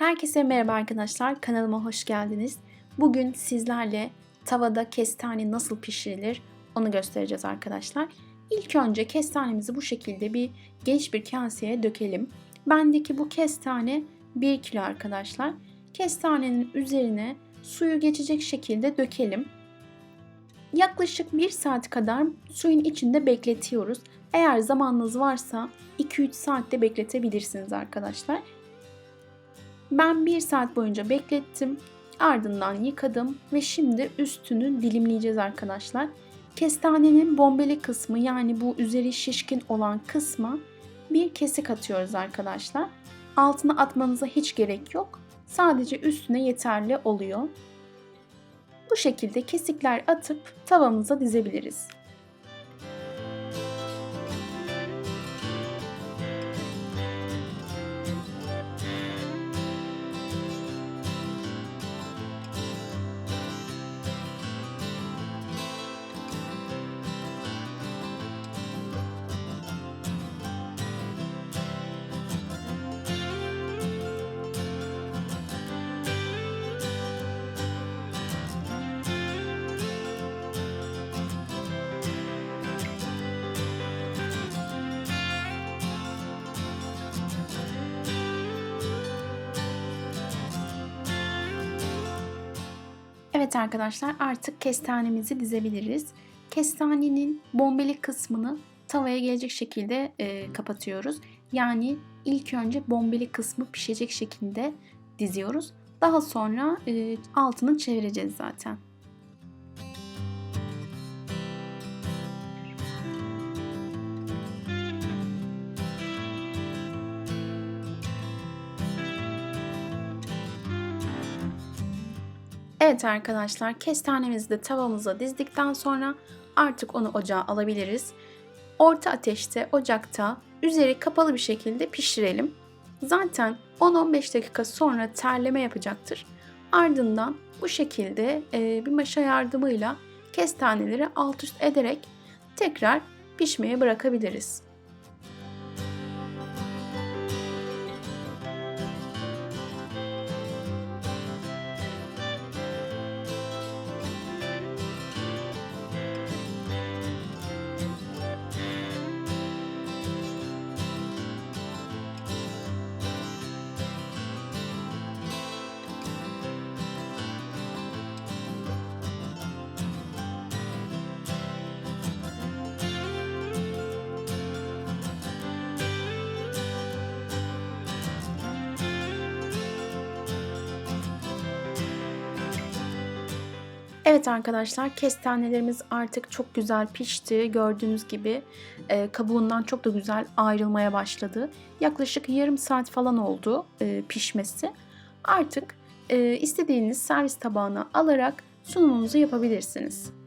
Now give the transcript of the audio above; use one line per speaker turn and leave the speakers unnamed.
Herkese merhaba arkadaşlar. Kanalıma hoş geldiniz. Bugün sizlerle tavada kestane nasıl pişirilir onu göstereceğiz arkadaşlar. İlk önce kestanemizi bu şekilde bir geniş bir kaseye dökelim. Bendeki bu kestane 1 kilo arkadaşlar. Kestanenin üzerine suyu geçecek şekilde dökelim. Yaklaşık 1 saat kadar suyun içinde bekletiyoruz. Eğer zamanınız varsa 2-3 saatte bekletebilirsiniz arkadaşlar. Ben 1 saat boyunca beklettim. Ardından yıkadım ve şimdi üstünü dilimleyeceğiz arkadaşlar. Kestanenin bombeli kısmı yani bu üzeri şişkin olan kısma bir kesik atıyoruz arkadaşlar. Altına atmanıza hiç gerek yok. Sadece üstüne yeterli oluyor. Bu şekilde kesikler atıp tavamıza dizebiliriz. Evet arkadaşlar artık kestanemizi dizebiliriz. Kestanenin bombeli kısmını tavaya gelecek şekilde e, kapatıyoruz. Yani ilk önce bombeli kısmı pişecek şekilde diziyoruz. Daha sonra e, altını çevireceğiz zaten. Evet arkadaşlar kestanemizi de tavamıza dizdikten sonra artık onu ocağa alabiliriz. Orta ateşte ocakta üzeri kapalı bir şekilde pişirelim. Zaten 10-15 dakika sonra terleme yapacaktır. Ardından bu şekilde e, bir maşa yardımıyla kestaneleri alt üst ederek tekrar pişmeye bırakabiliriz. Evet arkadaşlar kestanelerimiz artık çok güzel pişti. Gördüğünüz gibi e, kabuğundan çok da güzel ayrılmaya başladı. Yaklaşık yarım saat falan oldu e, pişmesi. Artık e, istediğiniz servis tabağına alarak sunumunuzu yapabilirsiniz.